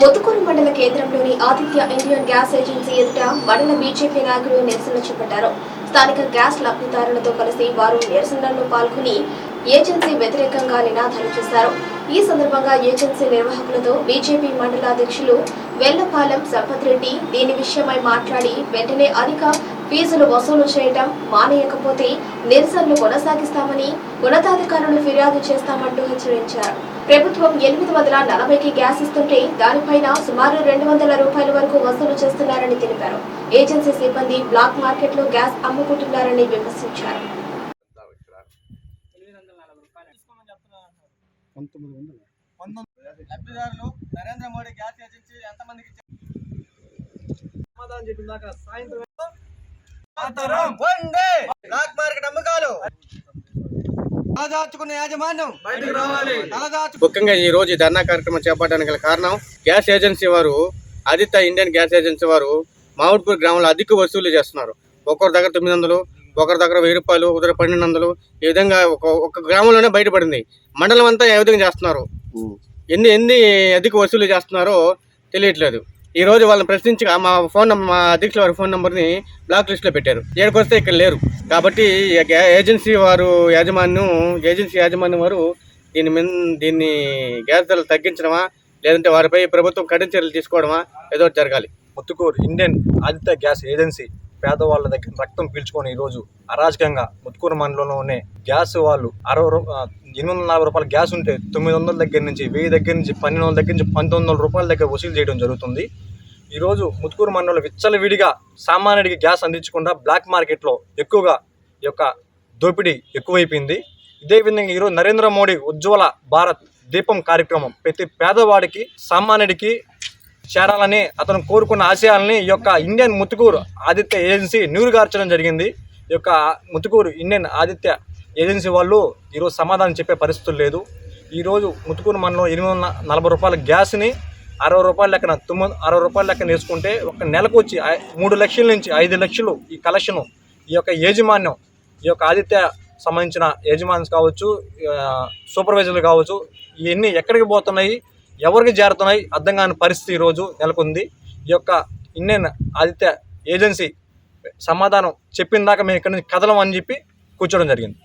ముత్తుకూరు మండల కేంద్రంలోని Aditya Indian gas agency ఎదుట మండల బీజేపీ నాయకులు నిరసన చేపట్టారు. స్థానిక గ్యాస్ లబ్ధిదారులతో కలిసి వారు నిరసనలో పాల్గొని ఏజెన్సీ వ్యతిరేకంగా నినాదాలు చేశారు. ఈ సందర్భంగా ఏజెన్సీ నిర్వాహకులతో బీజేపీ మండలాధ్యక్షులు వెల్లపాలెం సంపత్ రెడ్డి దీని విషయమై మాట్లాడి వెంటనే అధిక ఫీజులు వసూలు చేయటం మానేయకపోతే నిరసనలు కొనసాగిస్తామని ఉన్నతాధికారులు ఫిర్యాదు చేస్తామంటూ హెచ్చరించారు. ప్రభుత్వం ఎనిమిది వందల నలభైకి గ్యాస్ ఇస్తుంటే దానిపైన సుమారు రెండు వందల రూపాయల వరకు వసూలు చేస్తున్నారని తెలిపారు. ఏజెన్సీ సిబ్బంది బ్లాక్ మార్కెట్లో గ్యాస్ అమ్ముకుంటున్నారని విమర్శించారు ఎనిమిది వందల నలభై రూపాయలు తీసుకోమని చెప్తున్నారు అంటారు. పంతొమ్మిది వందలు? పంతొమ్మిది లబ్ధిదారులు నరేంద్ర మోడీ గ్యాస్ ఏజెన్సీ ఎంతమందికి ఇచ్చారు? సమాధానం చెప్పిన దాకా సాయంత్రం వందే! బ్లాక్ మార్కెట్ అమ్మకాలు! తలదాచుకున్న యాజమాన్యం బయటకు రావాలి. తలదాచు ముఖ్యంగా ఈ రోజు ధర్నా కార్యక్రమం చేపట్టడానికి గల కారణం గ్యాస్ ఏజెన్సీ వారు ఆదిత్య ఇండియన్ గ్యాస్ ఏజెన్సీ వారు మావుడ్పూర్ గ్రామంలో అధిక వసూలు చేస్తున్నారు. ఒకరి దగ్గర తొమ్మిది వందలు ఒకరి దగ్గర వెయ్యి రూపాయలు ఒకరి పన్నెండు వందలు ఈ విధంగా ఒక ఒక గ్రామంలోనే బయటపడింది. మండలం అంతా ఏ విధంగా చేస్తున్నారు? ఎన్ని ఎన్ని అధిక వసూలు చేస్తున్నారో తెలియట్లేదు. ఈ రోజు వాళ్ళని ప్రశ్నించగా మా ఫోన్ నంబర్ మా అధ్యక్షుల వారి ఫోన్ నెంబర్ని బ్లాక్ లిస్ట్లో పెట్టారు. ఏడుకొస్తే ఇక్కడ లేరు. కాబట్టి ఏజెన్సీ వారు యాజమాన్యం ఏజెన్సీ యాజమాన్యం వారు దీని మీద దీన్ని గ్యాస్ ధరలు తగ్గించడమా లేదంటే వారిపై ప్రభుత్వం కఠిన చర్యలు తీసుకోవడమా ఏదో జరగాలి. Muthukur Indian Aditya gas agency పేదవాళ్ళ దగ్గర రక్తం పీల్చుకొని ఈరోజు అరాజకంగా ముత్తుకూరు మండలంలోనే గ్యాస్ వాళ్ళు అరవై రూ ఎనిమిది వందల నలభై రూపాయల గ్యాస్ ఉంటే తొమ్మిది వందల దగ్గర నుంచి వెయ్యి దగ్గర నుంచి పన్నెండు వందల దగ్గర నుంచి పంతొమ్మిది వందల రూపాయల దగ్గర వసూలు చేయడం జరుగుతుంది. ఈరోజు ముత్తుకూరు మండలంలో విచ్చలవిడిగా సామాన్యుడికి గ్యాస్ అందించకుండా బ్లాక్ మార్కెట్లో ఎక్కువగా ఈ యొక్క దోపిడీ ఎక్కువైపోయింది. ఇదే విధంగా ఈరోజు నరేంద్ర మోడీ ఉజ్వల భారత్ దీపం కార్యక్రమం ప్రతి పేదవాడికి సామాన్యుడికి చేరాలని అతను కోరుకున్న ఆశయాలని ఈ యొక్క ఇండియన్ ముత్తుకూరు ఆదిత్య ఏజెన్సీ నీరుగార్చడం జరిగింది. ఈ యొక్క ముత్తుకూరు ఇండియన్ ఆదిత్య ఏజెన్సీ వాళ్ళు ఈరోజు సమాధానం చెప్పే పరిస్థితులు లేదు. ఈరోజు ముత్తుకూరు మనలో ఎనిమిది వందల నలభై రూపాయల గ్యాస్ని అరవై రూపాయల లెక్కన తొమ్మిది అరవై రూపాయల లెక్కన వేసుకుంటే ఒక నెలకు వచ్చి మూడు లక్షల నుంచి ఐదు లక్షలు ఈ కలెక్షను ఈ యొక్క యాజమాన్యం ఈ యొక్క ఆదిత్య సంబంధించిన యజమాన్స్ కావచ్చు సూపర్వైజర్లు కావచ్చు ఇవన్నీ ఎక్కడికి పోతున్నాయి? ఎవరికి చేరుతున్నాయి అర్థం కాని పరిస్థితి ఈరోజు నెలకొంది. ఈ యొక్క ఇండియన్ ఆదిత్య ఏజెన్సీ సమాధానం చెప్పిన దాకా మేము ఇక్కడ నుంచి కదలం అని చెప్పి కూర్చోవడం జరిగింది.